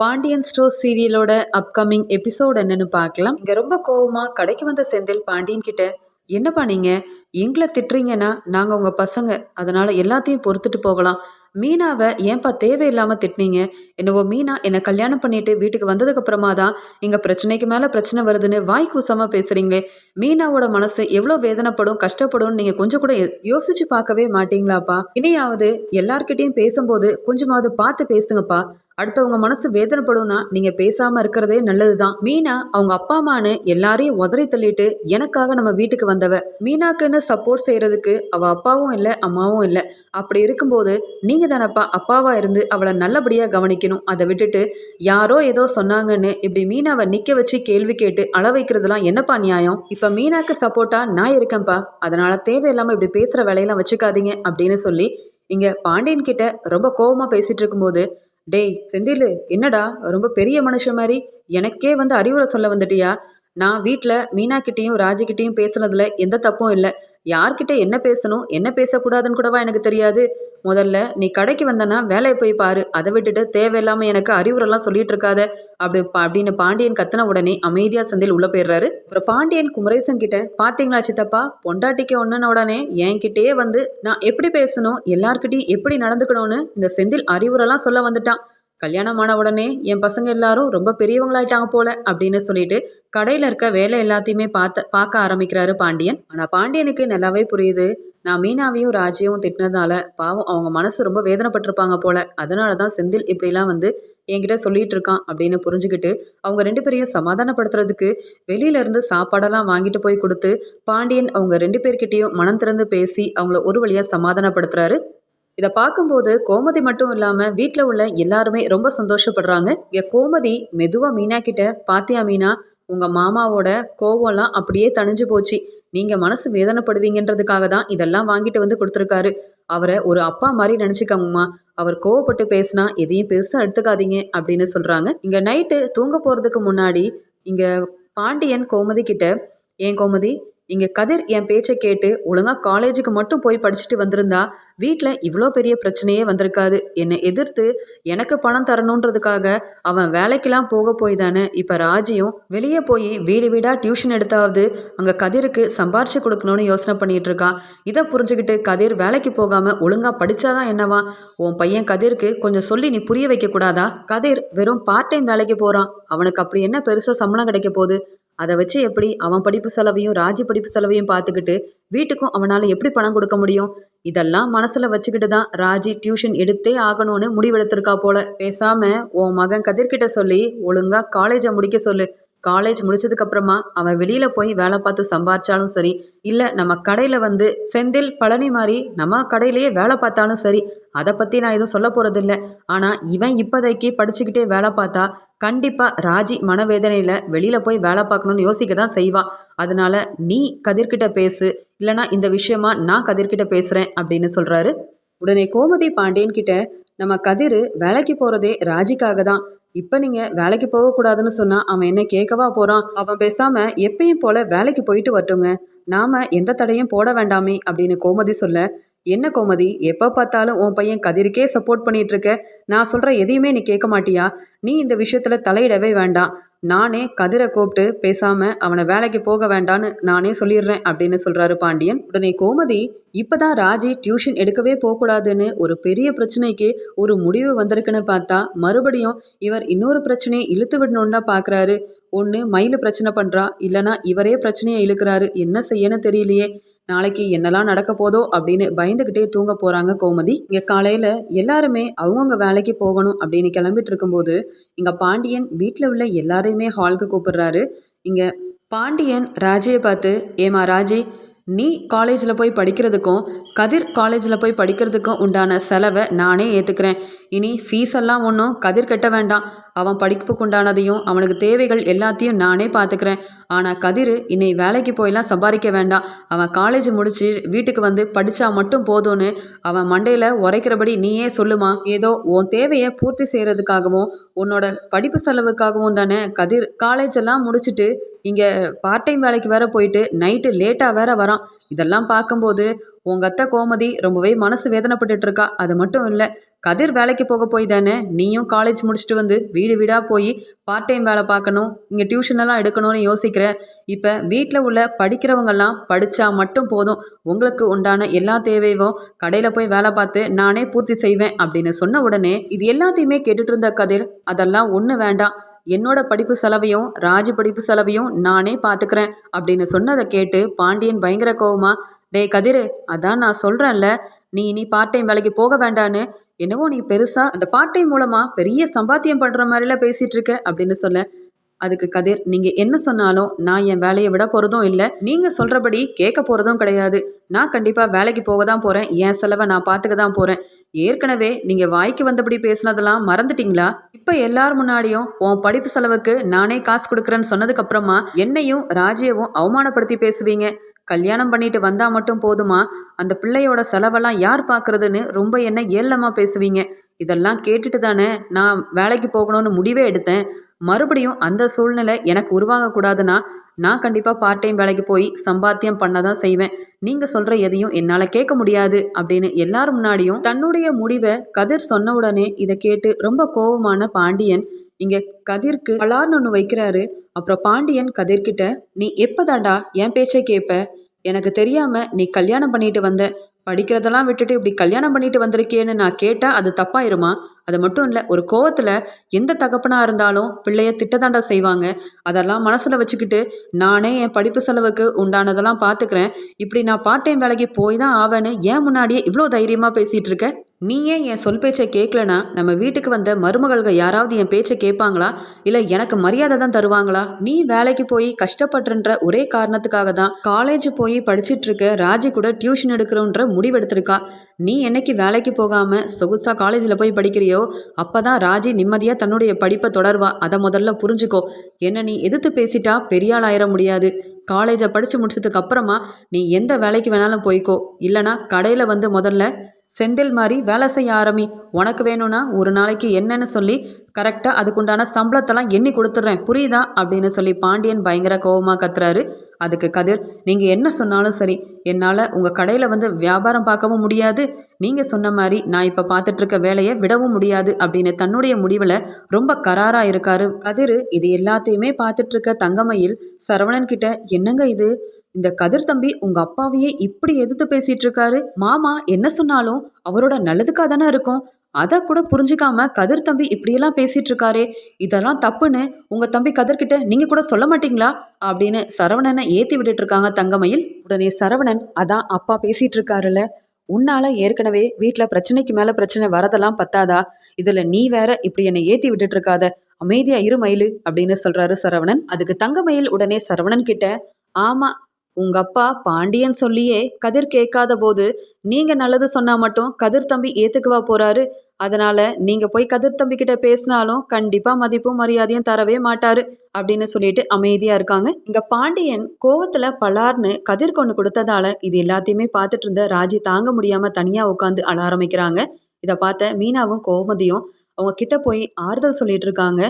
Pandian store சீரியலோட upcoming episode என்னன்னு பார்க்கலாம். இங்க ரொம்ப கோவமா கடைக்கு வந்த செந்தில் பாண்டியன் கிட்ட என்னப்பா நீங்க? எங்களை திட்டுறீங்கன்னா நாங்க உங்க பசங்க. அதனால எல்லாத்தையும் பொறுத்துட்டு போகலாம். மீனாவை ஏன்பா தேவையில்லாம திட்டினீங்க? என்னவோ மீனா என்னை கல்யாணம் பண்ணிட்டு வீட்டுக்கு வந்ததுக்கு அப்புறமா தான் இங்க பிரச்சனைக்கு மேல பிரச்சனை வருதுன்னு வாய் கூசாம பேசுறீங்களே. மீனாவோட மனசு எவ்வளோ வேதனைப்படும் கஷ்டப்படும் நீங்க கொஞ்சம் கூட யோ- யோசிச்சு பார்க்கவே மாட்டீங்களாப்பா? இனியாவது எல்லார்கிட்டயும் பேசும்போது கொஞ்சமாவது பார்த்து பேசுங்கப்பா. அடுத்தவங்க மனசு வேதனைப்படும்னா நீங்க பேசாம இருக்கிறதே நல்லதுதான். மீனா அவங்க அப்பா அம்மான்னு எல்லாரையும் உதறி தள்ளிட்டு எனக்காக நம்ம வீட்டுக்கு வந்தவ மீனாக்குன்னு சப்போர்ட் செய்யறதுக்கு அவ அப்பாவும் இல்லை அம்மாவும் இல்லை. அப்படி இருக்கும்போது நீங்க தானப்பா அப்பாவா இருந்து அவளை நல்லபடியா கவனிக்கணும். அதை விட்டுட்டு யாரோ ஏதோ சொன்னாங்கன்னு இப்படி மீனாவை நிக்க வச்சு கேள்வி கேட்டு அள வைக்கிறதுலாம் என்னப்பா நியாயம்? இப்ப மீனாக்கு சப்போர்ட்டா நான் இருக்கேன்ப்பா. அதனால தேவையில்லாம இப்படி பேசுற வேலையெல்லாம் வச்சுக்காதீங்க. அப்படின்னு சொல்லி இங்க பாண்டியன் கிட்ட ரொம்ப கோவமா பேசிட்டு இருக்கும்போது டேய் செந்திலு என்னடா? ரொம்ப பெரிய மனுஷன் மாதிரி. எனக்கே வந்து அறிவுரை சொல்ல வந்துட்டியா? நான் வீட்டில் மீனாக்கிட்டேயும் ராஜிக்கிட்டேயும் பேசுனதுல எந்த தப்பும் இல்லை. யார்கிட்ட என்ன பேசணும் என்ன பேசக்கூடாதுன்னு கூடவா எனக்கு தெரியாது. முதல்ல நீ கடைக்கு வந்தனா வேலையை போய் பாரு. அதை விட்டுட்டு தேவையில்லாமல் எனக்கு அறிவுரைலாம் சொல்லிட்டு இருக்காத. அப்படி பா- அப்படின்னு பாண்டியன் கத்தின உடனே அமைதியாக சந்தையில் உள்ளே போயிடுறாரு. அப்புறம் பாண்டியன் குமரேசன் கிட்ட பார்த்தீங்களா சித்தப்பா பொண்டாட்டிக்கு ஒன்றுன உடனே என்கிட்டயே வந்து நான் எப்படி பேசணும் எல்லார்கிட்டையும் எப்படி நடந்துக்கணும்னு இந்த செந்தில் அறிவுரைலாம் சொல்ல வந்துட்டான். கல்யாணம் ஆன உடனே என் பசங்க எல்லாரும் ரொம்ப பெரியவங்களாயிட்டாங்க போல அப்படின்னு சொல்லிட்டு கடையில் இருக்க வேலை எல்லாத்தையுமே பார்த்த பார்க்க ஆரம்பிக்கிறாரு பாண்டியன். ஆனால் பாண்டியனுக்கு நல்லாவே புரியுது. நான் மீனாவையும் ராஜியும் திட்டினதால பாவம் அவங்க மனசு ரொம்ப வேதனைப்பட்டிருப்பாங்க போல. அதனால தான் செந்தில் இப்படிலாம் வந்து என்கிட்ட சொல்லிட்டு இருக்கான் அப்படின்னு புரிஞ்சுக்கிட்டு அவங்க ரெண்டு பேரையும் சமாதானப்படுத்துறதுக்கு வெளியில இருந்து சாப்பாடெல்லாம் வாங்கிட்டு போய் கொடுத்து பாண்டியன் அவங்க ரெண்டு பேர்கிட்டையும் மனம் திறந்து பேசி அவங்கள ஒரு வழியாக சமாதானப்படுத்துறாரு. இதை பார்க்கும்போது கோமதி மட்டும் இல்லாமல் வீட்டில் உள்ள எல்லாருமே ரொம்ப சந்தோஷப்படுறாங்க. இங்கே கோமதி மெதுவாக மீனா கிட்ட பாத்தியா மீனா உங்கள் மாமாவோட கோவம்லாம் அப்படியே தணிஞ்சு போச்சு. நீங்கள் மனசு வேதனைப்படுவீங்கன்றதுக்காக தான் இதெல்லாம் வாங்கிட்டு வந்து கொடுத்துருக்காரு. அவரை ஒரு அப்பா மாதிரி நினச்சிக்கோங்கம்மா. அவர் கோவப்பட்டு பேசினா எதையும் பெருசாக எடுத்துக்காதீங்க அப்படின்னு சொல்கிறாங்க இங்கே நைட்டு தூங்க போகிறதுக்கு முன்னாடி இங்கே பாண்டியன் கோமதி கிட்ட ஏன் கோமதி இங்கே கதிர் என் பேச்சை கேட்டு ஒழுங்காக காலேஜுக்கு மட்டும் போய் படிச்சுட்டு வந்திருந்தா வீட்டில் இவ்வளோ பெரிய பிரச்சனையே வந்திருக்காது. என்னை எதிர்த்து எனக்கு பணம் தரணுன்றதுக்காக அவன் வேலைக்கெல்லாம் போக போய் தானே இப்போ ராஜியும் வெளியே போய் வீடு வீடாக டியூஷன் எடுத்தாவது அங்கே கதிருக்கு சம்பாரிச்சு கொடுக்கணும்னு யோசனை பண்ணிட்டு இருக்கான் இதை புரிஞ்சுக்கிட்டு கதிர் வேலைக்கு போகாமல் ஒழுங்காக படிச்சாதான் என்னவா? உன் பையன் கதிருக்கு கொஞ்சம் சொல்லி நீ புரிய வைக்க கூடாதா? கதிர் வெறும் பார்ட் டைம் வேலைக்கு போகிறான் அவனுக்கு அப்படி என்ன பெருசாக சம்பளம் கிடைக்க போகுது? அதை வச்சு எப்படி அவன் படிப்பு செலவையும் ராஜி படிப்பு செலவையும் பார்த்துக்கிட்டு வீட்டுக்கும் அவனால் எப்படி பணம் கொடுக்க முடியும்? இதெல்லாம் மனசில் வச்சுக்கிட்டு தான் ராஜி டியூஷன் எடுத்தே ஆகணும்னு முடிவெடுத்திருக்கா போல. பேசாம உன் மகன் கதிர்கிட்ட சொல்லி ஒழுங்கா காலேஜை முடிக்க சொல்லு. காலேஜ் முடிச்சதுக்கு அப்புறமா அவன் வெளியில போய் வேலை பார்த்து சம்பாரிச்சாலும் சரி இல்லை நம்ம கடையில் வந்து செந்தில் பழனி மாதிரி நம்ம கடையிலேயே வேலை பார்த்தாலும் சரி அதை பற்றி நான் எதுவும் சொல்ல போகிறதில்ல ஆனால் இவன் இப்போதைக்கு படிச்சுக்கிட்டே வேலை பார்த்தா கண்டிப்பாக ராஜி மனவேதனையில் வெளியில் போய் வேலை பார்க்கணும்னு யோசிக்க தான் செய்வான் அதனால நீ கதிர்கிட்ட பேசு இல்லைனா இந்த விஷயமா நான் கதிர்கிட்ட பேசுகிறேன் அப்படின்னு சொல்கிறாரு உடனே கோமதி பாண்டியன் கிட்ட நம்ம கதிர் வேலைக்கு போகிறதே ராஜிக்காக தான். இப்போ நீங்கள் வேலைக்கு போகக்கூடாதுன்னு சொன்னால் அவன் என்ன கேட்கவா போகிறான் அவன் பேசாமல் எப்பயும் போல வேலைக்கு போயிட்டு வரட்டுங்க. நாம எந்த தடையும் போட வேண்டாமே அப்படின்னு கோமதி சொல்ல என்ன கோமதி எப்போ பார்த்தாலும் உன் பையன் கதிருக்கே சப்போர்ட் பண்ணிட்டு இருக்க? நான் சொல்கிற எதையுமே நீ கேட்க மாட்டியா? நீ இந்த விஷயத்தில் தலையிடவே வேண்டாம். நானே கதிரை கூப்பிட்டு பேசாமல் அவனை வேலைக்கு போக வேண்டான்னு நானே சொல்லிடுறேன் அப்படின்னு சொல்கிறாரு பாண்டியன். உடனே கோமதி இப்பதான் ராஜி டியூஷன் எடுக்கவே போகக்கூடாதுன்னு ஒரு பெரிய பிரச்சனைக்கு ஒரு முடிவு வந்திருக்குன்னு பார்த்தா மறுபடியும் இவர் இன்னொரு பிரச்சனையை இழுத்து விடணும்னு தான் பார்க்குறாரு ஒன்று மயில் பிரச்சனை பண்ணுறா இல்லைனா இவரே பிரச்சனையை இழுக்கிறாரு என்ன செய்யன்னு தெரியலையே நாளைக்கு என்னெல்லாம் நடக்க போதோ அப்படின்னு பயந்துக்கிட்டே தூங்க போகிறாங்க கோமதி. இங்கே காலையில் எல்லாருமே அவங்கவுங்க வேலைக்கு போகணும் அப்படின்னு கிளம்பிட்டு இருக்கும்போது இங்கே பாண்டியன் வீட்டில் உள்ள எல்லாரையுமே ஹாலுக்கு கூப்பிடுறாரு. இங்கே பாண்டியன் ராஜையை பார்த்து ஏமா ராஜி நீ காலேஜில் போய் படிக்கிறதுக்கும் கதிர் காலேஜில் போய் படிக்கிறதுக்கும் உண்டான செலவை நானே ஏற்றுக்கிறேன் இனி ஃபீஸ் எல்லாம் ஒன்றும் கதிர் கட்ட வேண்டாம். அவன் படிப்புக்கு உண்டானதையும் அவனுக்கு தேவைகள் எல்லாத்தையும் நானே பார்த்துக்கிறேன். ஆனால் கதிர் இன்னை வேலைக்கு போயெல்லாம் சம்பாதிக்க வேண்டாம். அவன் காலேஜ் முடிச்சு வீட்டுக்கு வந்து படித்தா மட்டும் போதும்னு அவன் மண்டையில் உரைக்கிறபடி நீயே சொல்லுமா? ஏதோ உன் தேவையை பூர்த்தி செய்கிறதுக்காகவும் உன்னோட படிப்பு செலவுக்காகவும் தானே கதிர் காலேஜ் எல்லாம் முடிச்சுட்டு இங்கே பார்ட் டைம் வேலைக்கு வேற போயிட்டு நைட்டு லேட்டாக வேற வரான். இதெல்லாம் பார்க்கும்போது உங்க அத்தை கோமதி ரொம்பவே மனசு வேதனைப்பட்டுட்டு இருக்கா அது மட்டும் இல்லை கதிர் வேலைக்கு போக போய் தானே நீயும் காலேஜ் முடிச்சுட்டு வந்து வீடு வீடாக போய் பார்ட் டைம் வேலை பார்க்கணும் இங்கே டியூஷனெல்லாம் எடுக்கணும்னு யோசிக்கிற. இப்போ வீட்டில் உள்ள படிக்கிறவங்கெல்லாம் படித்தா மட்டும் போதும். உங்களுக்கு உண்டான எல்லா தேவையும் கடையில் போய் வேலை பார்த்து நானே பூர்த்தி செய்வேன் அப்படின்னு சொன்ன உடனே இது எல்லாத்தையுமே கேட்டுட்டு இருந்த கதிர் அதெல்லாம் ஒன்று வேண்டாம். என்னோட படிப்பு செலவையும் ராஜி படிப்பு செலவையும் நானே பார்த்துக்கிறேன். அப்படின்னு சொன்னதை கேட்டு பாண்டியன் பயங்கர கோவமா டேய் கதிரு அதான் நான் சொல்கிறேன்ல நீ இனி பார்ட் டைம் வேலைக்கு போக வேண்டான்னு. என்னவோ நீ பெருசாக அந்த பார்ட் டைம் மூலமாக பெரிய சம்பாத்தியம் பண்ணுற மாதிரிலாம் பேசிகிட்டு இருக்க அப்படின்னு சொல்ல. அதுக்கு கதிர் நீங்கள் என்ன சொன்னாலும் நான் என் வேலையை விட போகிறதும் இல்லை. நீங்கள் சொல்கிறபடி கேட்க போகிறதும் கிடையாது. நான் கண்டிப்பாக வேலைக்கு போக தான் போகிறேன் என் செலவை நான் பார்த்துக்க தான் போகிறேன் ஏற்கனவே நீங்கள் வாய்க்கு வந்தபடி பேசுனதெல்லாம் மறந்துட்டீங்களா? இப்போ எல்லார் முன்னாடியும் உன் படிப்பு செலவுக்கு நானே காசு கொடுக்குறேன்னு சொன்னதுக்கப்புறமா என்னையும் ராஜ்யவும் அவமானப்படுத்தி பேசுவீங்க. கல்யாணம் பண்ணிட்டு வந்தா மட்டும் போதுமா? அந்த பிள்ளையோட செலவெல்லாம் யார் பார்க்கறதுன்னு ரொம்ப என்ன ஏளனமாக பேசுவீங்க. இதெல்லாம் கேட்டுட்டு தானே நான் வேலைக்கு போகணும்னு முடிவே எடுத்தேன். மறுபடியும் அந்த சூழ்நிலை எனக்கு உருவாகக்கூடாதுன்னா நான் கண்டிப்பாக பார்ட் டைம் வேலைக்கு போய் சம்பாத்தியம் பண்ண தான் செய்வேன். நீங்கள் சொல்கிற எதையும் என்னால் கேட்க முடியாது அப்படின்னு எல்லார் முன்னாடியும் தன்னுடைய முடிவை கதிர் சொன்ன உடனே இதை கேட்டு ரொம்ப கோபமான பாண்டியன் இங்கே கதிர்க்கு பலார்னு ஒன்று வைக்கிறாரு. அப்புறம் பாண்டியன் கதிர்கிட்ட நீ எப்போதாண்டா என் பேச்சை கேட்ப எனக்கு தெரியாம நீ கல்யாணம் பண்ணிட்டு வந்த படிக்கிறதெல்லாம் விட்டுட்டு இப்படி கல்யாணம் பண்ணிட்டு வந்திருக்கேன்னு நான் கேட்டால் அது தப்பாயிருமா? அது மட்டும் இல்லை ஒரு கோவத்தில் எந்த தகப்பனாக இருந்தாலும் பிள்ளைய திட்டதாண்டா செய்வாங்க. அதெல்லாம் மனசில் வச்சுக்கிட்டு நானே என் படிப்பு செலவுக்கு உண்டானதெல்லாம் பார்த்துக்கிறேன் இப்படி நான் பார்ட் டைம் வேலைக்கு போய் தான் ஆவேன்னு ஏன் முன்னாடியே இவ்வளோ தைரியமாக பேசிகிட்டு இருக்க? நீ ஏன் என் சொல் பேச்சை கேட்கலனா நம்ம வீட்டுக்கு வந்த மருமகள்கள் யாராவது என் பேச்சை கேட்பாங்களா இல்லை எனக்கு மரியாதை தான் தருவாங்களா? நீ வேலைக்கு போய் கஷ்டப்படுறன்ற ஒரே காரணத்துக்காக தான் காலேஜ் போய் படிச்சுட்டு இருக்க ராஜி கூட டியூஷன் எடுக்கிறோன்ற முடிவெடுத்திருக்கா. நீ என்னைக்கு வேலைக்கு போகாமல் சொகுசா காலேஜில் போய் படிக்கிறியோ அப்போ தான் ராஜி நிம்மதியாக தன்னுடைய படிப்பை தொடர்வா. அதை முதல்ல புரிஞ்சுக்கோ. என்ன நீ எதிர்த்து பேசிட்டா பெரியாள் ஆயிட முடியாது. காலேஜை படித்து முடிச்சதுக்கு அப்புறமா நீ எந்த வேலைக்கு வேணாலும் போய்க்கோ. இல்லைனா கடையில் வந்து முதல்ல செந்தில் மாதிரி வேலை செய்ய ஆரம்பி உனக்கு வேணும்னா ஒரு நாளைக்கு என்னன்னு சொல்லி கரெக்டாக அதுக்குண்டான சம்பளத்தெல்லாம் எண்ணி கொடுத்துட்றேன். புரியுதா? அப்படின்னு சொல்லி பாண்டியன் பயங்கர கோபமாக கத்துறாரு. அதுக்கு கதிர் நீங்கள் என்ன சொன்னாலும் சரி என்னால் உங்கள் கடையில் வந்து வியாபாரம் பார்க்கவும் முடியாது. நீங்கள் சொன்ன மாதிரி நான் இப்போ பார்த்துட்ருக்க வேலையை விடவும் முடியாது அப்படின்னு தன்னுடைய முடிவில் ரொம்ப கராராக இருக்காரு. கதிர் இது எல்லாத்தையுமே பார்த்துட்ருக்க தங்கமையில் சரவணன் கிட்ட என்னங்க இது? இந்த கதிர் தம்பி உங்க அப்பாவையே இப்படி எதிர்த்து பேசிட்டு இருக்காரு மாமா என்ன சொன்னாலும் அவரோட நல்லதுக்காக தானே இருக்கும். அதை கூட புரிஞ்சிக்காம கதிர் தம்பி இப்படியெல்லாம் பேசிட்டு இருக்காரே இதெல்லாம் தப்புன்னு உங்க தம்பி கதிர்கிட்ட நீங்க கூட சொல்ல மாட்டீங்களா? அப்படின்னு சரவணனை ஏத்தி விட்டுட்டு இருக்காங்க தங்கமயில். உடனே சரவணன் அதான் அப்பா பேசிட்டு இருக்காருல்ல உன்னால ஏற்கனவே வீட்டில் பிரச்சனைக்கு மேலே பிரச்சனை வரதெல்லாம் பத்தாதா? இதில் நீ வேற இப்படி என்னை ஏற்றி விட்டுட்டு இருக்காத அமைதியா இரு மயிலு அப்படின்னு சொல்றாரு சரவணன். அதுக்கு தங்கமயில் உடனே சரவணன் கிட்ட ஆமா உங்க அப்பா பாண்டியன் சொல்லியே கதிர் கேட்காத போது நீங்க நல்லது சொன்னா மட்டும் கதிர் தம்பி ஏத்துக்குவா போறாரு. அதனால நீங்க போய் கதிர் தம்பி கிட்ட பேசினாலும் கண்டிப்பா மதிப்பும் மரியாதையும் தரவே மாட்டாரு அப்படின்னு சொல்லிட்டு அமைதியா இருக்காங்க. இங்க பாண்டியன் கோவத்துல பலார்னு கதிர் கொண்டு கொடுத்ததால இது எல்லாத்தையுமே பார்த்துட்டு இருந்த ராஜி தாங்க முடியாம தனியா உட்காந்து அழ ஆரம்பிக்கிறாங்க. இதை பார்த்த மீனாவும் கோமதியும் அவங்க கிட்ட போய் ஆறுதல் சொல்லிட்டு இருக்காங்க.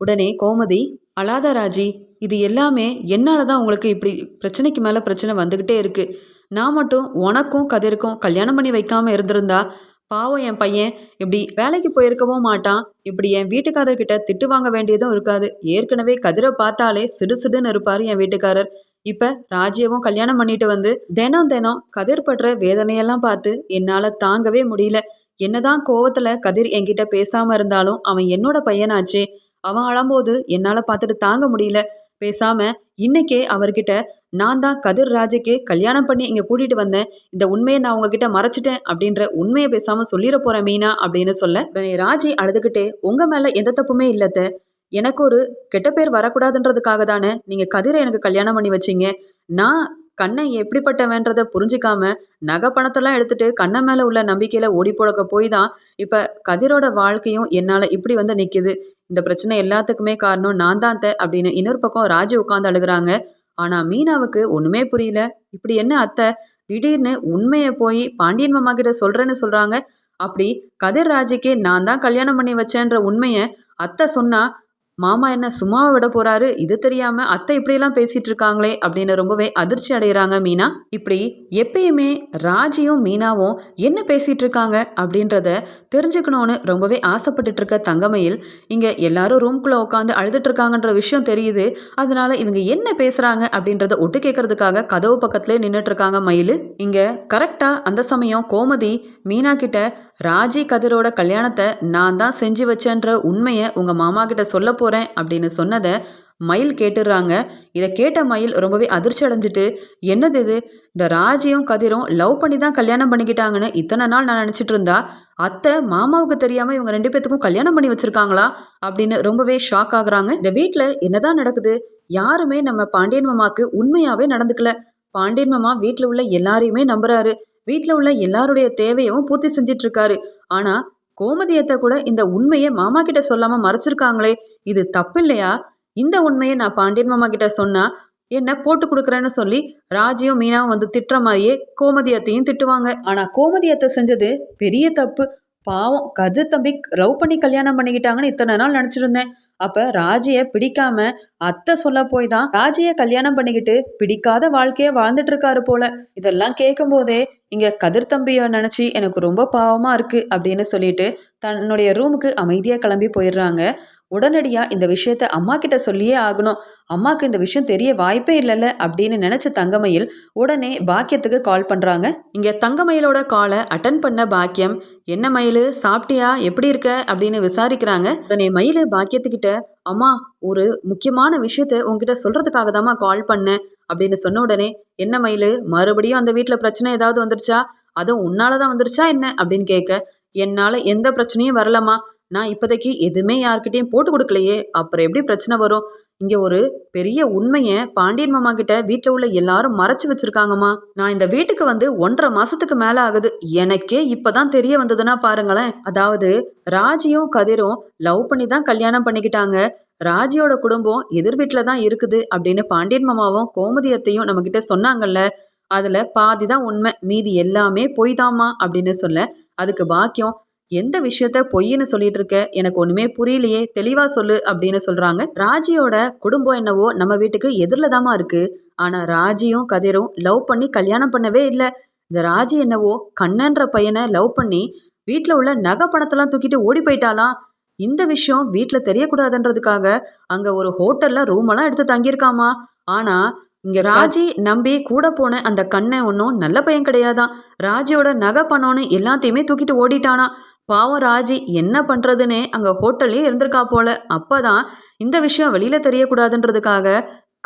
உடனே கோமதி அழாத ராஜி இது எல்லாமே என்னால் தான் உங்களுக்கு இப்படி பிரச்சனைக்கு மேலே பிரச்சனை வந்துக்கிட்டே இருக்குது நான் மட்டும் உனக்கும் கதிருக்கும் கல்யாணம் பண்ணி வைக்காமல் இருந்திருந்தா பாவம் என் பையன் இப்படி வேலைக்கு போயிருக்கவும் மாட்டான். இப்படி என் வீட்டுக்காரர்கிட்ட திட்டு வாங்க வேண்டியதும் இருக்காது. ஏற்கனவே கதிரை பார்த்தாலே சிடு சிடுன்னு இருப்பார் என் வீட்டுக்காரர். இப்போ ராஜ்யவும் கல்யாணம் பண்ணிட்டு வந்து தினம் தினம் கதிர் படுற வேதனையெல்லாம் பார்த்து என்னால் தாங்கவே முடியல. என்னதான் கோவத்தில் கதிர் என்கிட்ட பேசாமல் இருந்தாலும் அவன் என்னோட பையனாச்சே. அவன் அழம்போது என்னால் பார்த்துட்டு தாங்க முடியல. பேசாம இன்னைக்கே அவர்கிட்ட நான் தான் கதிர் ராஜுக்கு கல்யாணம் பண்ணி இங்கே கூட்டிட்டு வந்தேன். இந்த உண்மையை நான் உங்ககிட்ட மறைச்சிட்டேன் அப்படின்ற உண்மையை பேசாம சொல்லிட போகிறேன் மீனா அப்படின்னு சொல்ல ராஜி அழுதுகிட்டே உங்க மேல எந்த தப்புமே இல்லத்த எனக்கு ஒரு கெட்ட பேர் வரக்கூடாதுன்றதுக்காக தானே நீங்க கதிரை எனக்கு கல்யாணம் பண்ணி வச்சீங்க. நான் கண்ணை எப்படிப்பட்டவன்றதை புரிஞ்சிக்காம நகை பணத்தெல்லாம் எடுத்துட்டு கண்ணை மேலே உள்ள நம்பிக்கையில் ஓடி போடக்க போய் தான் இப்போ கதிரோட வாழ்க்கையும் என்னால் இப்படி வந்து நிற்கிது இந்த பிரச்சனை எல்லாத்துக்குமே காரணம் நான் தான் த அப்படின்னு இன்னொரு பக்கம் ராஜு உட்காந்து அழுகுறாங்க. ஆனால் மீனாவுக்கு ஒன்றுமே புரியல. இப்படி என்ன அத்தை? திடீர்னு உண்மையை போய் பாண்டியன் மாமா கிட்ட சொல்கிறேன்னு சொல்கிறாங்க அப்படி கதிர் ராஜுக்கே நான் தான் கல்யாணம் பண்ணி வச்சேன்ற உண்மையை அத்தை சொன்னா மாமா என்ன சும்மாவை விட போறாரு? இது தெரியாம அத்தை இப்படியெல்லாம் பேசிட்டு இருக்காங்களே அப்படின்னு ரொம்பவே அதிர்ச்சி அடைகிறாங்க மீனா. இப்படி எப்பயுமே ராஜியும் மீனாவும் என்ன பேசிட்டு இருக்காங்க அப்படின்றத தெரிஞ்சுக்கணும்னு ரொம்பவே ஆசைப்பட்டுட்டு இருக்க தங்கமயில் இங்க எல்லாரும் ரூம்குள்ள உட்காந்து அழுதுட்டு இருக்காங்கன்ற விஷயம் தெரியுது. அதனால இவங்க என்ன பேசுறாங்க அப்படின்றத ஒட்டு கேட்கறதுக்காக கதவு பக்கத்துல நின்றுட்டு இருக்காங்க மயில். இங்க கரெக்டா அந்த சமயம் கோமதி மீனா கிட்ட ராஜி கதிரோட கல்யாணத்தை நான் தான் செஞ்சு வச்சேன்ற உண்மையை உங்கள் மாமா கிட்ட சொல்ல போகிறேன் அப்படின்னு சொன்னதை மயில் கேட்டுடுறாங்க. இதை கேட்ட மயில் ரொம்பவே அதிர்ச்சி அடைஞ்சிட்டு என்னது இது? இந்த ராஜியும் கதிரும் லவ் பண்ணி தான் கல்யாணம் பண்ணிக்கிட்டாங்கன்னு இத்தனை நாள் நான் நினச்சிட்டு இருந்தா அத்தை மாமாவுக்கு தெரியாமல் இவங்க ரெண்டு பேத்துக்கும் கல்யாணம் பண்ணி வச்சுருக்காங்களா? அப்படின்னு ரொம்பவே ஷாக் ஆகுறாங்க. இந்த வீட்டில் என்னதான் நடக்குது? யாருமே நம்ம பாண்டியன் மாமாவுக்கு உண்மையாகவே நடந்துக்கல. பாண்டியன் மாமா வீட்டில் உள்ள எல்லாரையுமே நம்புறாரு. வீட்டில் உள்ள எல்லாருடைய தேவையும் பூர்த்தி செஞ்சிட்டு இருக்காரு ஆனால் கோமதியத்தை கூட இந்த உண்மையை மாமா கிட்ட சொல்லாம மறைச்சிருக்காங்களே இது தப்பு இல்லையா இந்த உண்மையை நான் பாண்டியன் மாமா கிட்ட சொன்னா என்ன போட்டு கொடுக்குறேன்னு சொல்லி ராஜியும் மீனாவும் வந்து திட்டுற மாதிரியே கோமதியத்தையும் திட்டுவாங்க. ஆனா கோமதியத்தை செஞ்சது பெரிய தப்பு. பாவம் கது தம்பி லவ் பண்ணி கல்யாணம் பண்ணிக்கிட்டாங்கன்னு இத்தனை நாள் நினச்சிருந்தேன். அப்ப ராஜிய பிடிக்காம அத்தை சொல்ல போய் தான் ராஜிய கல்யாணம் பண்ணிக்கிட்டு பிடிக்காத வாழ்க்கையே வாழ்ந்துட்டு இருக்காரு போல. இதெல்லாம் கேட்கும் போதே இங்கே கதிர் தம்பியை நினச்சி எனக்கு ரொம்ப பாவமாக இருக்குது அப்படின்னு சொல்லிட்டு தன்னுடைய ரூமுக்கு அமைதியாக கிளம்பி போயிடுறாங்க. உடனடியாக இந்த விஷயத்த அம்மா கிட்ட சொல்லியே ஆகணும். அம்மாவுக்கு இந்த விஷயம் தெரிய வாய்ப்பே இல்லைல்ல அப்படின்னு நினச்ச தங்கமயில் உடனே பாக்கியத்துக்கு கால் பண்ணுறாங்க இங்கே தங்கமயிலோட காலை அட்டன் பண்ண பாக்கியம் என்ன மயில் சாப்பிட்டியா? எப்படி இருக்க? அப்படின்னு விசாரிக்கிறாங்க. உடனே மயில் பாக்கியத்துக்கிட்ட அம்மா ஒரு முக்கியமான விஷயத்த உங்ககிட்ட சொல்றதுக்காக தாம்மா கால் பண்ணேன் அப்படின்னு சொன்ன உடனே என்ன மயில் மறுபடியும் அந்த வீட்டில் பிரச்சனை ஏதாவது வந்துருச்சா? அதுவும் உன்னால தான் வந்துருச்சா என்ன? அப்படின்னு கேட்க என்னால் எந்த பிரச்சனையும் வரலம்மா. நான் இப்போதைக்கு எதுவுமே யார்கிட்டயும் போட்டு கொடுக்கலையே. அப்புறம் எப்படி பிரச்சனை வரும்? இங்கே ஒரு பெரிய உண்மையை பாண்டியன் மாமா கிட்ட வீட்டில் உள்ள எல்லாரும் மறைச்சு வச்சிருக்காங்கம்மா. நான் இந்த வீட்டுக்கு வந்து ஒன்றரை மாசத்துக்கு மேலே ஆகுது. எனக்கே இப்போதான் தெரிய வந்ததுன்னா பாருங்களேன். அதாவது ராஜியும் கதிரும் லவ் பண்ணி தான் கல்யாணம் பண்ணிக்கிட்டாங்க. ராஜியோட குடும்பம் எதிர் வீட்டில் தான் இருக்குது அப்படின்னு பாண்டியன் மாமாவும் கோமதியத்தையும் நம்மக்கிட்ட சொன்னாங்கல்ல. அதில் பாதி தான் உண்மை. மீதி எல்லாமே பொய்தாமா அப்படின்னு சொல்ல அதுக்கு பாக்கியம் எந்த விஷயத்த பொய்ன்னு சொல்லிட்டு இருக்க எனக்கு ஒண்ணுமே புரியலையே. தெளிவா சொல்லு அப்படின்னு சொல்றாங்க. ராஜியோட குடும்பம் என்னவோ நம்ம வீட்டுக்கு எதிரில் தாமா இருக்கு. ஆனா ராஜியும் கதிரும் லவ் பண்ணி கல்யாணம் பண்ணவே இல்லை. இந்த ராஜி என்னவோ கண்ணன்ற பையனை லவ் பண்ணி வீட்டில் உள்ள நகை பணத்தெல்லாம் தூக்கிட்டு ஓடி போயிட்டாலாம் இந்த விஷயம் வீட்டில் தெரியக்கூடாதுன்றதுக்காக அங்கே ஒரு ஹோட்டலில் ரூமெல்லாம் எடுத்து தங்கியிருக்காமா? ஆனால் இங்கே ராஜி நம்பி கூட போன அந்த கண்ணை ஒன்றும் நல்ல பையன் கிடையாதான் ராஜியோட நகை பணம்னு எல்லாத்தையுமே தூக்கிட்டு ஓடிட்டானா? பாவம் ராஜி என்ன பண்ணுறதுன்னே அங்கே ஹோட்டல்லே இருந்திருக்கா போல. அப்போ தான் இந்த விஷயம் வெளியில் தெரியக்கூடாதுன்றதுக்காக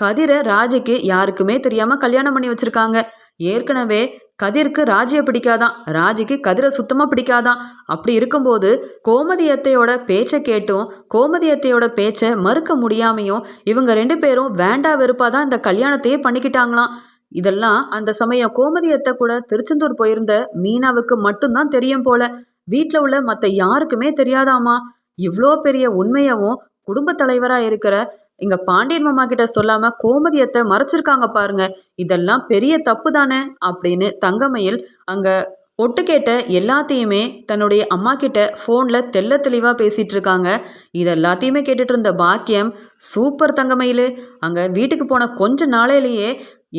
கதிரை ராஜிக்கு யாருக்குமே தெரியாமல் கல்யாணம் பண்ணி வச்சுருக்காங்க. ஏற்கனவே கதிருக்கு ராஜியை பிடிக்காதான் ராஜிக்கு கதிரை சுத்தமாக பிடிக்காதான். அப்படி இருக்கும்போது கோமதி அத்தையோட பேச்சை கேட்டும் கோமதி அத்தையோட பேச்சை மறுக்க முடியாமையும் இவங்க ரெண்டு பேரும் வேண்டா வெறுப்பாக தான் இந்த கல்யாணத்தையே பண்ணிக்கிட்டாங்களாம். இதெல்லாம் அந்த சமயம் கோமதி அத்தை கூட திருச்செந்தூர் போயிருந்த மீனாவுக்கு மட்டும்தான் தெரியும் போல. வீட்டில் உள்ள மற்ற யாருக்குமே தெரியாதாமா? இவ்வளோ பெரிய உண்மையவும் குடும்ப தலைவராக இருக்கிற இங்க பாண்டியன் மாமா கிட்ட சொல்லாம கோமதியத்தை மறைச்சிருக்காங்க பாருங்க. இதெல்லாம் பெரிய தப்பு தானே? அப்படின்னு தங்கமயில் அங்க ஒட்டு கேட்ட எல்லாத்தையுமே தன்னுடைய அம்மா கிட்ட ஃபோனில் தெல்ல தெளிவாக பேசிகிட்டு இருக்காங்க. இது எல்லாத்தையுமே கேட்டுட்டு இருந்த பாக்கியம் சூப்பர் தங்கமயில் அங்கே வீட்டுக்கு போன கொஞ்ச நாளையிலேயே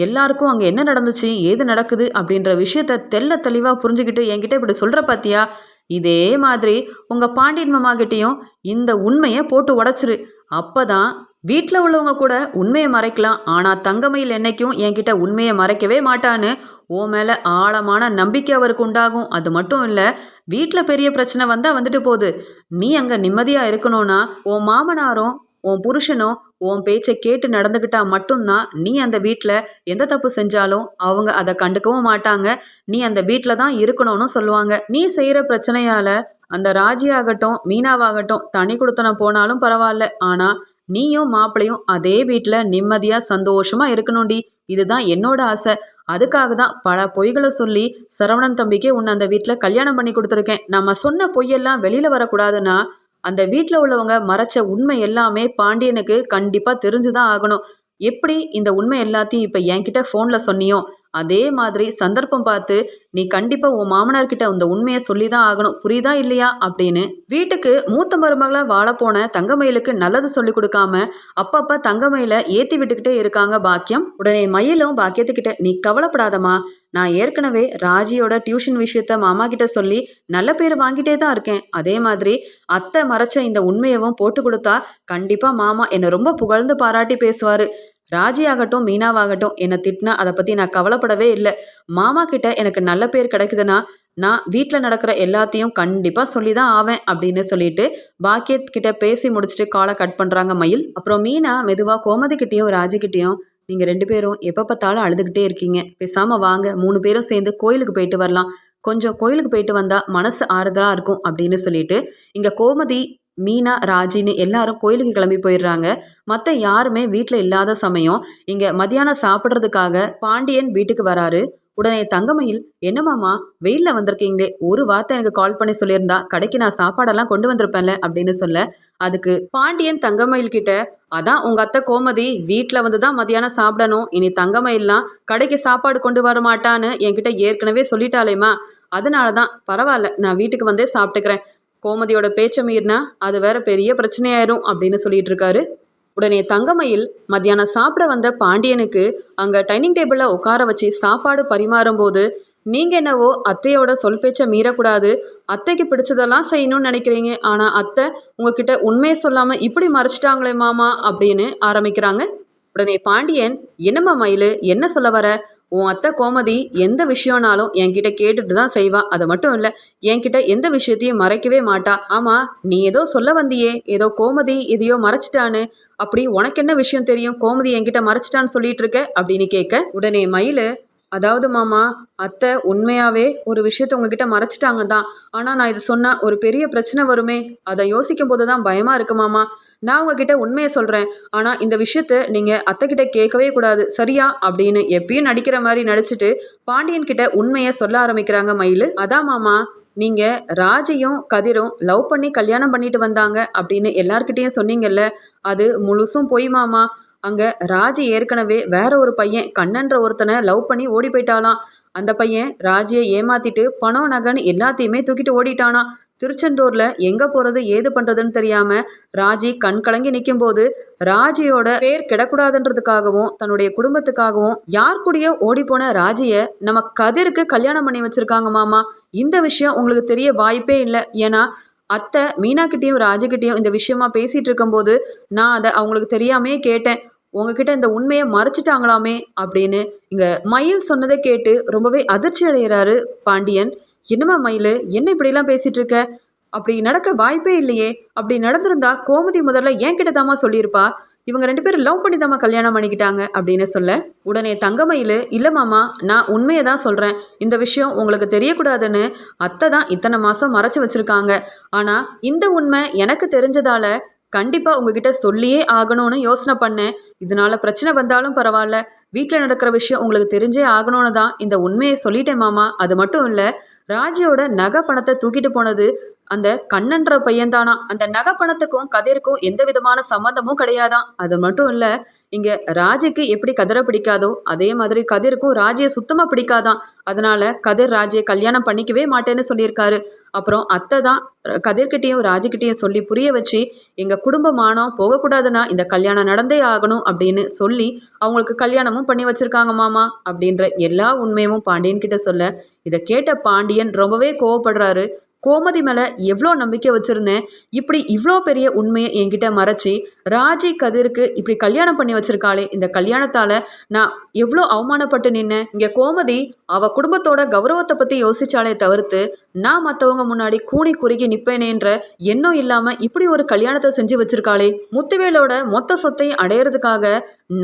எல்லாருக்கும் அங்கே என்ன நடந்துச்சு ஏது நடக்குது? அப்படின்ற விஷயத்த தெல்ல தெளிவாக புரிஞ்சுக்கிட்டு என்கிட்ட இப்படி சொல்கிற பார்த்தியா இதே மாதிரி உங்கள் பாண்டியன் மாமா கிட்டேயும் இந்த உண்மையை போட்டு உடச்சிரு. அப்போ தான் வீட்டில் உள்ளவங்க கூட உண்மையை மறைக்கலாம். ஆனால் தங்கமையில் என்னைக்கும் என்கிட்ட உண்மையை மறைக்கவே மாட்டான்னு ஓ மேலே ஆழமான நம்பிக்கை அவருக்கு உண்டாகும். அது மட்டும் இல்லை வீட்டில் பெரிய பிரச்சனை வந்தால் வந்துட்டு போகுது. நீ அங்கே நிம்மதியாக இருக்கணும்னா உன் மாமனாரும் உன் புருஷனும் உன் பேச்சை கேட்டு நடந்துக்கிட்டா மட்டும்தான் நீ அந்த வீட்டில் எந்த தப்பு செஞ்சாலும் அவங்க அதை கண்டுக்கவும் மாட்டாங்க. நீ அந்த வீட்டில் தான் இருக்கணும்னு சொல்லுவாங்க. நீ செய்கிற பிரச்சனையால் அந்த ராஜியாகட்டும் மீனாவாகட்டும் தனி கொடுத்தன போனாலும் பரவாயில்ல. ஆனால் நீயும் மாப்பிளையும் அதே வீட்டில் நிம்மதியாக சந்தோஷமாக இருக்கணும்டி. இதுதான் என்னோட ஆசை. அதுக்காக தான் பல பொய்களை சொல்லி சரவணன் தம்பிக்கு உன்னை அந்த வீட்டில் கல்யாணம் பண்ணி கொடுத்துருக்கேன். நம்ம சொன்ன பொய்யெல்லாம் வெளியில் வரக்கூடாதுன்னா அந்த வீட்டில் உள்ளவங்க மறைச்ச உண்மை எல்லாமே பாண்டியனுக்கு கண்டிப்பாக தெரிஞ்சு தான் ஆகணும். எப்படி இந்த உண்மை எல்லாத்தையும் இப்போ என்கிட்ட ஃபோனில் சொன்னியோ? அதே மாதிரி சந்தர்ப்பம் பார்த்து நீ கண்டிப்பாக உன் மாமனார்கிட்ட இந்த உண்மையை சொல்லி தான் ஆகணும். புரியுதா இல்லையா? அப்படின்னு வீட்டுக்கு மூத்த மருமகளாக வாழப்போன தங்கமயிலுக்கு நல்லது சொல்லி கொடுக்காம அப்பப்போ தங்கமயில ஏற்றி விட்டுக்கிட்டே இருக்காங்க பாக்கியம். உடனே மயிலும் பாக்கியத்துக்கிட்ட நீ கவலைப்படாதம்மா. நான் ஏற்கனவே ராஜியோட டியூஷன் விஷயத்த மாமா கிட்ட சொல்லி நல்ல பேர் வாங்கிட்டே தான் இருக்கேன். அதே மாதிரி அத்தை மறைச்ச இந்த உண்மையவும் போட்டு கொடுத்தா கண்டிப்பாக மாமா என்னை ரொம்ப புகழ்ந்து பாராட்டி பேசுவார். ராஜி ஆகட்டும் மீனாவாகட்டும் என்னை திட்டினா அதை பற்றி நான் கவலைப்படவே இல்லை. மாமா கிட்ட எனக்கு நல்ல பேர் கிடைக்குதுன்னா நான் வீட்டில் நடக்கிற எல்லாத்தையும் கண்டிப்பாக சொல்லி தான் ஆவேன் அப்படின்னு சொல்லிட்டு பாக்கியத் கிட்ட பேசி முடிச்சுட்டு காலை கட் பண்ணுறாங்க மயில். அப்புறம் மீனா மெதுவாக கோமதி கிட்டேயும் ராஜிக்கிட்டேயும் நீங்கள் ரெண்டு பேரும் எப்போ பார்த்தாலும் அழுதுகிட்டே இருக்கீங்க. பேசாமல் வாங்க மூணு பேரும் சேர்ந்து கோயிலுக்கு போயிட்டு வரலாம். கொஞ்சம் கோயிலுக்கு போயிட்டு வந்தால் மனசு ஆறுதலாக இருக்கும் அப்படின்னு சொல்லிட்டு இங்கே கோமதி மீனா ராஜின்னு எல்லாரும் கோயிலுக்கு கிளம்பி போயிடுறாங்க. மற்ற யாருமே வீட்டில் இல்லாத சமயம் இங்கே மதியானம் சாப்பிட்றதுக்காக பாண்டியன் வீட்டுக்கு வராரு. உடனே தங்கமயில் என்னமாமா வெயிலில் வந்திருக்கீங்களே. ஒரு வார்த்தை எனக்கு கால் பண்ணி சொல்லியிருந்தா கடைக்கு நான் சாப்பாடெல்லாம் கொண்டு வந்திருப்பேன்ல அப்படின்னு சொல்ல அதுக்கு பாண்டியன் தங்கமயில் கிட்ட அதான் உங்க அத்தை கோமதி வீட்டில் வந்து தான் மதியானம் சாப்பிடணும். இனி தங்கமயில்லாம் கடைக்கு சாப்பாடு கொண்டு வர மாட்டான்னு என்கிட்ட ஏற்கனவே சொல்லிட்டாலேம்மா அதனால தான் பரவாயில்ல நான் வீட்டுக்கு வந்தே சாப்பிட்டுக்கிறேன். கோமதியோட பேச்சை மீறினா அது வேற பெரிய பிரச்சனையாயிரும் அப்படின்னு சொல்லிட்டு இருக்காரு உடனே தங்கமயில் மத்தியானம் சாப்பிட வந்த பாண்டியனுக்கு அங்கே டைனிங் டேபிளில் உட்கார வச்சு சாப்பாடு பரிமாறும் போது நீங்கள் என்னவோ அத்தையோட சொல் பேச்சை மீறக்கூடாது. அத்தைக்கு பிடிச்சதெல்லாம் செய்யணும்னு நினைக்கிறீங்க. ஆனால் அத்தை உங்ககிட்ட உண்மையை சொல்லாமல் இப்படி மறைச்சிட்டாங்களே மாமா அப்படின்னு ஆரம்பிக்கிறாங்க. உடனே பாண்டியன் என்னம்மா மயில் என்ன சொல்ல வர? உன் அத்தை கோமதி எந்த விஷயம்னாலும் என்கிட்ட கேட்டுட்டு தான் செய்வா. அது மட்டும் இல்லை என்கிட்ட எந்த விஷயத்தையும் மறைக்கவே மாட்டா. ஆமாம் நீ ஏதோ சொல்ல வந்தியே ஏதோ கோமதி எதையோ மறைச்சிட்டான்னு. அப்படி உனக்கு என்ன விஷயம் தெரியும்? கோமதி என்கிட்ட மறைச்சிட்டான்னு சொல்லிட்டு இருக்க? அப்படின்னு கேட்க உடனே மயிலு அதாவது மாமா அத்தை உண்மையாகவே ஒரு விஷயத்த உங்ககிட்ட மறைச்சிட்டாங்க தான் ஆனால் நான் இது சொன்னால் ஒரு பெரிய பிரச்சனை வருமே? அதை யோசிக்கும் போது தான் பயமாக இருக்கு மாமா. நான் உங்ககிட்ட உண்மையை சொல்கிறேன் ஆனால் இந்த விஷயத்த நீங்கள் அத்தைக்கிட்ட கேட்கவே கூடாது. சரியா? அப்படின்னு எப்பயும் நடிக்கிற மாதிரி நடிச்சுட்டு பாண்டியன் கிட்ட உண்மையை சொல்ல ஆரம்பிக்கிறாங்க மயில். அதான் மாமா நீங்கள் ராஜையும் கதிரும் லவ் பண்ணி கல்யாணம் பண்ணிட்டு வந்தாங்க அப்படின்னு எல்லார்கிட்டேயும் சொன்னீங்கல்ல அது முழுசும் பொய் மாமா. அங்கே ராஜி ஏற்கனவே வேற ஒரு பையன் கண்ணன்ற ஒருத்தனை லவ் பண்ணி ஓடி போயிட்டாலாம் அந்த பையன் ராஜியை ஏமாத்திட்டு பணம் நகன் எல்லாத்தையுமே தூக்கிட்டு ஓடிட்டானா திருச்செந்தூரில் எங்கே போகிறது ஏது பண்ணுறதுன்னு தெரியாமல் ராஜி கண் கலங்கி நிற்கும்போது ராஜியோட பேர் கிடக்கூடாதுன்றதுக்காகவும் தன்னுடைய குடும்பத்துக்காகவும் யார் கூடயோ ஓடி போன ராஜியை நம்ம கதிருக்கு கல்யாணம் பண்ணி வச்சுருக்காங்க மாமா. இந்த விஷயம் உங்களுக்கு தெரிய வாய்ப்பே இல்லை. ஏன்னா அத்தை மீனாக்கிட்டேயும் ராஜகிட்டேயும் இந்த விஷயமா பேசிகிட்டு இருக்கும்போது நான் அதை அவங்களுக்கு தெரியாமே கேட்டேன். உங்ககிட்ட இந்த உண்மையை மறைச்சிட்டாங்களாமே அப்படின்னு இங்கே மயில் சொன்னதை கேட்டு ரொம்பவே அதிர்ச்சி அடைகிறாரு பாண்டியன். என்னம்மா மயில் என்ன இப்படிலாம் பேசிகிட்டு இருக்க? அப்படி நடக்க வாய்ப்பே இல்லையே. அப்படி நடந்திருந்தா கோமதி முதல்ல ஏன் கிட்ட தாமா சொல்லியிருப்பா. இவங்க ரெண்டு பேரும் லவ் பண்ணி தாமா கல்யாணம் பண்ணிக்கிட்டாங்க அப்படின்னு சொல்ல. உடனே தங்கமயில் இல்லை மாமா நான் உண்மையை தான் சொல்கிறேன் இந்த விஷயம் உங்களுக்கு தெரியக்கூடாதுன்னு அத்தை தான் இத்தனை மாதம் மறைச்சி வச்சுருக்காங்க. ஆனால் இந்த உண்மை எனக்கு தெரிஞ்சதால கண்டிப்பாக உங்ககிட்ட சொல்லியே ஆகணும்னு யோசனை பண்ணேன். இதனால பிரச்சனை வந்தாலும் பரவாயில்ல. வீட்டில் நடக்கிற விஷயம் உங்களுக்கு தெரிஞ்சே ஆகணும்னு தான் இந்த உண்மையை சொல்லிட்டேன் மாமா. அது மட்டும் இல்லை ராஜியோட நகை பணத்தை தூக்கிட்டு போனது அந்த கண்ணன்ற பையன்தானா? அந்த நகை பணத்துக்கும் கதிருக்கும் எந்த விதமான சம்மந்தமும் கிடையாதான். அது மட்டும் இல்லை இங்கே ராஜிக்கு எப்படி கதிரை பிடிக்காதோ அதே மாதிரி கதிருக்கும் ராஜியை சுத்தமாக பிடிக்காதான். அதனால கதிர் ராஜியை கல்யாணம் பண்ணிக்கவே மாட்டேன்னு சொல்லியிருக்காரு. அப்புறம் அத்தை தான் கதிர்கிட்டையும் ராஜிக்கிட்டையும் சொல்லி புரிய வச்சு எங்கள் குடும்பமானம் போகக்கூடாதுன்னா இந்த கல்யாணம் நடந்தே ஆகணும் அப்படின்னு சொல்லி அவங்களுக்கு கல்யாணமும் பண்ணி வச்சிருக்காங்க மாமா அப்படின்ற எல்லா உண்மையும் பாண்டியன் கிட்ட சொல்ல இதை கேட்ட பாண்டியன் ரொம்பவே கோவப்படுறாரு. கோமதி மேலே எவ்வளோ நம்பிக்கை வச்சுருந்தேன் இப்படி இவ்வளோ பெரிய உண்மையை என்கிட்ட மறைச்சி ராஜி கதிருக்கு இப்படி கல்யாணம் பண்ணி வச்சுருக்காளே இந்த கல்யாணத்தால் நான் எவ்வளோ அவமானப்பட்டு நின்னேன். இங்கே கோமதி அவள் குடும்பத்தோட கௌரவத்தை பற்றி யோசிச்சாலே தவிர்த்து நான் மற்றவங்க முன்னாடி கூணி குறுகி நிற்பேனேன்ற எண்ணம் இல்லாமல் இப்படி ஒரு கல்யாணத்தை செஞ்சு வச்சுருக்காளே முத்துவேலோட மொத்த சொத்தையும் அடையிறதுக்காக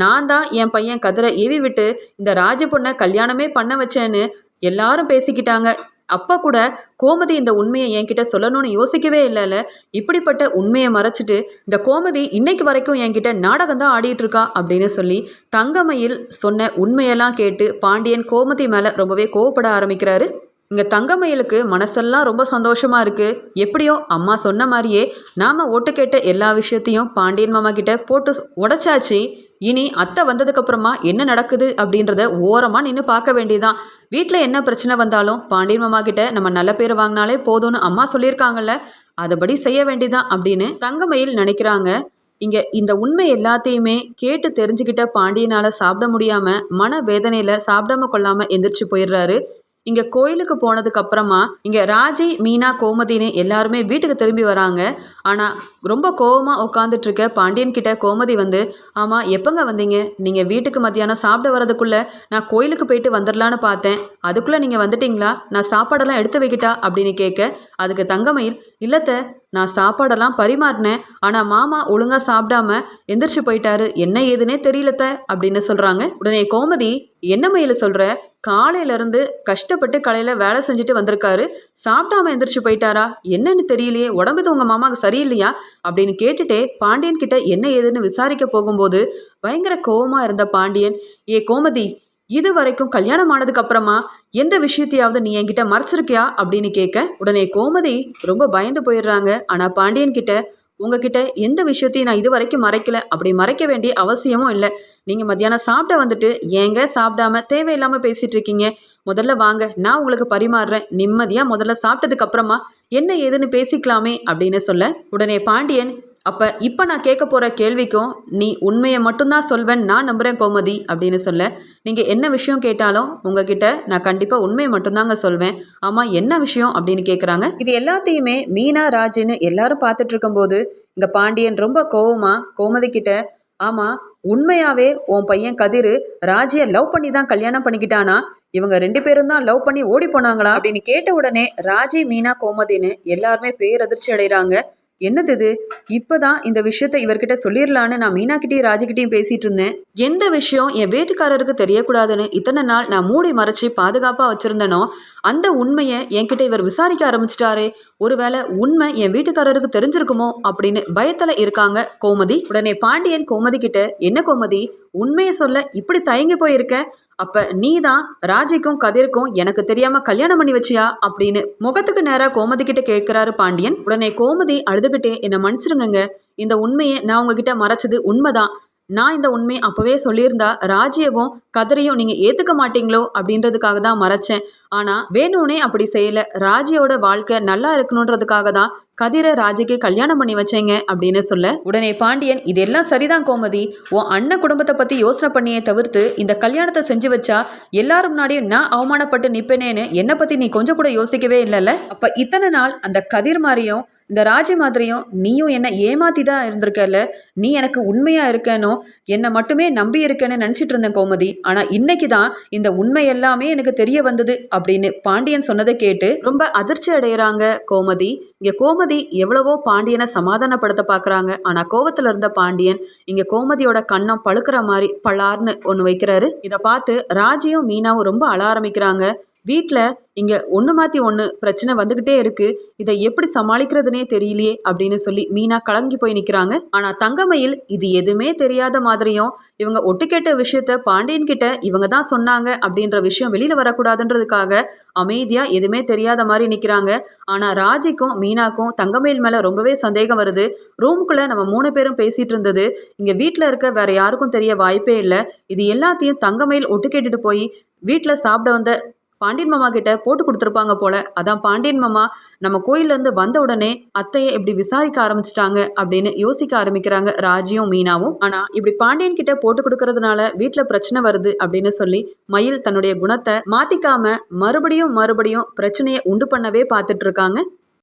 நான் தான் என் பையன் கதிரை ஏவி விட்டு இந்த ராஜ பொண்ணை கல்யாணமே பண்ண வச்சேன்னு எல்லாரும் பேசிக்கிட்டாங்க. அப்போ கூட கோமதி இந்த உண்மையை என்கிட்ட சொல்லணும்னு யோசிக்கவே இல்லைல்ல. இப்படிப்பட்ட உண்மையை மறைச்சிட்டு இந்த கோமதி இன்னைக்கு வரைக்கும் என்கிட்ட நாடகம் தான் ஆடிட்டு இருக்கா அப்படின்னு சொல்லி தங்கமையில் சொன்ன உண்மையெல்லாம் கேட்டு பாண்டியன் கோமதி மேலே ரொம்பவே கோவப்பட ஆரம்பிக்கிறாரு. இங்கே தங்கமயிலுக்கு மனசெல்லாம் ரொம்ப சந்தோஷமா இருக்கு. எப்படியோ அம்மா சொன்ன மாதிரியே நாம ஓட்டு கேட்ட எல்லா விஷயத்தையும் பாண்டியன் மாமா கிட்ட போட்டு உடைச்சாச்சு. இனி அத்தை வந்ததுக்கப்புறமா என்ன நடக்குது அப்படின்றத ஓரமாக நின்று பார்க்க வேண்டியதான் வீட்டில் என்ன பிரச்சனை வந்தாலும் பாண்டியன் மாமா கிட்ட நம்ம நல்ல பேர் வாங்கினாலே போதும்னு அம்மா சொல்லியிருக்காங்கல்ல அதுபடி செய்ய வேண்டியதான் அப்படின்னு தங்கமயில் நினைக்கிறாங்க. இங்கே இந்த உண்மை எல்லாத்தையுமே கேட்டு தெரிஞ்சுக்கிட்ட பாண்டியனால் சாப்பிட முடியாமல் மன வேதனையில் சாப்பிடாம கொள்ளாமல் எந்திரிச்சு போயிடுறாரு. இங்கே கோயிலுக்கு போனதுக்கு அப்புறமா இங்கே ராஜி மீனா கோமதின்னு எல்லாருமே வீட்டுக்கு திரும்பி வராங்க. ஆனால் ரொம்ப கோவமாக உட்காந்துட்டு இருக்க பாண்டியன் கிட்ட கோமதி வந்து ஆமாம் எப்போங்க வந்தீங்க? நீங்கள் வீட்டுக்கு மத்தியானம் சாப்பிட வரதுக்குள்ளே நான் கோயிலுக்கு போயிட்டு வந்துடலான்னு பார்த்தேன். அதுக்குள்ளே நீங்கள் வந்துட்டீங்களா? நான் சாப்பாடெல்லாம் எடுத்து வைக்கிட்டா? அப்படின்னு கேட்க அதுக்கு தங்கமயில் இல்லத்த நான் சாப்பாடெல்லாம் பரிமாறினேன். ஆனால் மாமா ஒழுங்காக சாப்பிடாம எந்திரிச்சு போயிட்டாரு. என்ன ஏதுன்னே தெரியலத்த அப்படின்னு சொல்கிறாங்க உடனே கோமதி என்ன மயில சொல்கிற காலையிலேருந்து கஷ்டப்பட்டு கலையில் வேலை செஞ்சுட்டு வந்திருக்காரு. சாப்பிடாம எந்திரிச்சு போயிட்டாரா? என்னன்னு தெரியலையே. உடம்புது உங்கள் மாமாவுக்கு சரியில்லையா? அப்படின்னு கேட்டுட்டே பாண்டியன் கிட்ட என்ன ஏதுன்னு விசாரிக்க போகும்போது பயங்கர கோவமாக இருந்த பாண்டியன் ஏ கோமதி இது வரைக்கும் கல்யாணம் ஆனதுக்கு அப்புறமா எந்த விஷயத்தையாவது நீ என்கிட்ட மறைச்சிருக்கியா அப்படின்னு கேட்க உடனே கோமதி ரொம்ப பயந்து போயிடுறாங்க. ஆனால் பாண்டியன் கிட்ட உங்ககிட்ட எந்த விஷயத்தையும் நான் இது வரைக்கும் மறைக்கல. அப்படி மறைக்க வேண்டிய அவசியமும் இல்லை. நீங்கள் மத்தியானம் சாப்பிட வந்துட்டு ஏங்க சாப்பிடாம தேவையில்லாமல் பேசிட்டு இருக்கீங்க? முதல்ல வாங்க நான் உங்களுக்கு பரிமாறுறேன். நிம்மதியாக முதல்ல சாப்பிட்டதுக்கு அப்புறமா என்ன ஏதுன்னு பேசிக்கலாமே அப்படின்னு சொல்ல உடனே பாண்டியன் அப்போ இப்போ நான் கேட்க போகிற கேள்விக்கும் நீ உண்மையை மட்டும்தான் சொல்வேன் நான் நம்புகிறேன் கோமதி அப்படின்னு சொல்ல. நீங்கள் என்ன விஷயம் கேட்டாலும் உங்ககிட்ட நான் கண்டிப்பாக உண்மையை மட்டும்தாங்க சொல்வேன். ஆமாம் என்ன விஷயம் அப்படின்னு கேட்குறாங்க இது எல்லாத்தையுமே மீனா ராஜின்னு எல்லாரும் பார்த்துட்டு இருக்கும்போது இங்கே பாண்டியன் ரொம்ப கோவமாக கோமதி கிட்ட ஆமாம் உண்மையாவே உன் பையன் கதிர் ராஜியை லவ் பண்ணி தான் கல்யாணம் பண்ணிக்கிட்டானா? இவங்க ரெண்டு பேரும் தான் லவ் பண்ணி ஓடி போனாங்களா? அப்படின்னு கேட்ட உடனே ராஜி மீனா கோமதின்னு எல்லாருமே பேரதிர்ச்சி அடைகிறாங்க என்னது இது? இப்போதான் இந்த விஷயத்த இவர்கிட்ட சொல்லிடலான்னு நான் மீனாக்கிட்டையும் ராஜிக்கிட்டையும் பேசிட்டு இருந்தேன் எந்த விஷயம் என் வீட்டுக்காரருக்கு தெரியக்கூடாதுன்னு இத்தனை நாள் நான் மூடி மறைச்சி பாதுகாப்பாக வச்சிருந்தனோ அந்த உண்மையை என்கிட்ட இவர் விசாரிக்க ஆரம்பிச்சிட்டாரே. ஒருவேளை உண்மை என் வீட்டுக்காரருக்கு தெரிஞ்சிருக்குமோ அப்படின்னு பயத்தில் இருக்காங்க கோமதி. உடனே பாண்டியன் கோமதி கிட்ட என்ன கோமதி? உண்மையை சொல்ல இப்படி தயங்கி போயிருக்க? அப்ப நீ தான் ராஜிக்கும் கதிருக்கும் எனக்கு தெரியாம கல்யாணம் பண்ணி வச்சியா அப்படின்னு முகத்துக்கு நேரா கோமதி கிட்ட கேட்கிறாரு பாண்டியன். உடனே கோமதி அழுதுகிட்டே என்னை மன்னிச்சிருங்க இந்த உண்மையை நான் உங்ககிட்ட மறைச்சது உண்மைதான். நான் இந்த உண்மையை அப்போவே சொல்லியிருந்தா ராஜியவும் கதிரையும் நீங்கள் ஏற்றுக்க மாட்டீங்களோ அப்படின்றதுக்காக தான் மறைச்சேன். ஆனால் வேணும்னே அப்படி செய்யலை. ராஜியோட வாழ்க்கை நல்லா இருக்கணுன்றதுக்காக தான் கதிரை ராஜிக்கு கல்யாணம் பண்ணி வச்சேங்க அப்படின்னு சொல்ல உடனே பாண்டியன் இதெல்லாம் சரிதான் கோமதி. உன் அண்ணன் குடும்பத்தை பற்றி யோசனை பண்ணியே தவிர்த்து இந்த கல்யாணத்தை செஞ்சு வச்சா எல்லாரும் முன்னாடியும் நான் அவமானப்பட்டு நிற்பேனேன்னு என்னை பற்றி நீ கொஞ்சம் கூட யோசிக்கவே இல்லைல்ல? அப்போ இத்தனை நாள் அந்த கதிர் மாதிரியும் இந்த ராஜி மாதிரியும் நீயும் என்னை ஏமாத்தி தான் இருந்திருக்கல நீ எனக்கு உண்மையா இருக்கேனோ? என்னை மட்டுமே நம்பி இருக்கேன்னு நினச்சிட்டு இருந்தேன் கோமதி. ஆனால் இன்னைக்கு தான் இந்த உண்மை எல்லாமே எனக்கு தெரிய வந்தது அப்படின்னு பாண்டியன் சொன்னதை கேட்டு ரொம்ப அதிர்ச்சி அடைகிறாங்க கோமதி. இங்கே கோமதி எவ்வளவோ பாண்டியனை சமாதானப்படுத்த பார்க்குறாங்க ஆனால் கோவத்தில் இருந்த பாண்டியன் இங்கே கோமதியோட கண்ணம் பழுக்கிற மாதிரி பலார்னு ஒன்று வைக்கிறாரு. இதை பார்த்து ராஜியும் மீனாவும் ரொம்ப அழ ஆரம்பிக்கிறாங்க. வீட்டில் இங்கே ஒன்று மாற்றி ஒன்று பிரச்சனை வந்துக்கிட்டே இருக்குது இதை எப்படி சமாளிக்கிறதுனே தெரியலையே அப்படின்னு சொல்லி மீனா கலங்கி போய் நிற்கிறாங்க ஆனால் தங்கமயில் இது எதுவுமே தெரியாத மாதிரியும் இவங்க ஒட்டுக்கேட்ட விஷயத்த பாண்டியன் கிட்ட இவங்க தான் சொன்னாங்க அப்படின்ற விஷயம் வெளியில் வரக்கூடாதுன்றதுக்காக அமைதியாக எதுவுமே தெரியாத மாதிரி நிற்கிறாங்க ஆனால் ராஜிக்கும் மீனாக்கும் தங்கமயில் மேலே ரொம்பவே சந்தேகம் வருது. ரூமுக்குள்ளே நம்ம மூணு பேரும் பேசிகிட்டு இருந்தது. இங்கே வீட்டில் இருக்க வேற யாருக்கும் தெரிய வாய்ப்பே இல்லை. இது எல்லாத்தையும் தங்கமயில் ஒட்டு கேட்டுட்டு போய் வீட்டில் சாப்பிட வந்த பாண்டியன் மாமா கிட்ட போட்டு கொடுத்துருப்பாங்க போல. அதான் பாண்டியன் மாமா நம்ம கோயிலேருந்து வந்த உடனே அத்தையை இப்படி விசாரிக்க ஆரம்பிச்சிட்டாங்க அப்படின்னு யோசிக்க ஆரம்பிக்கிறாங்க ராஜியும் மீனாவும். ஆனால் இப்படி பாண்டியன் கிட்ட போட்டு கொடுக்கறதுனால வீட்டில் பிரச்சனை வருது அப்படின்னு சொல்லி மயில் தன்னுடைய குணத்தை மாத்திக்காம மறுபடியும் மறுபடியும் பிரச்சனையை உண்டு பண்ணவே பார்த்துட்டு இருக்காங்க.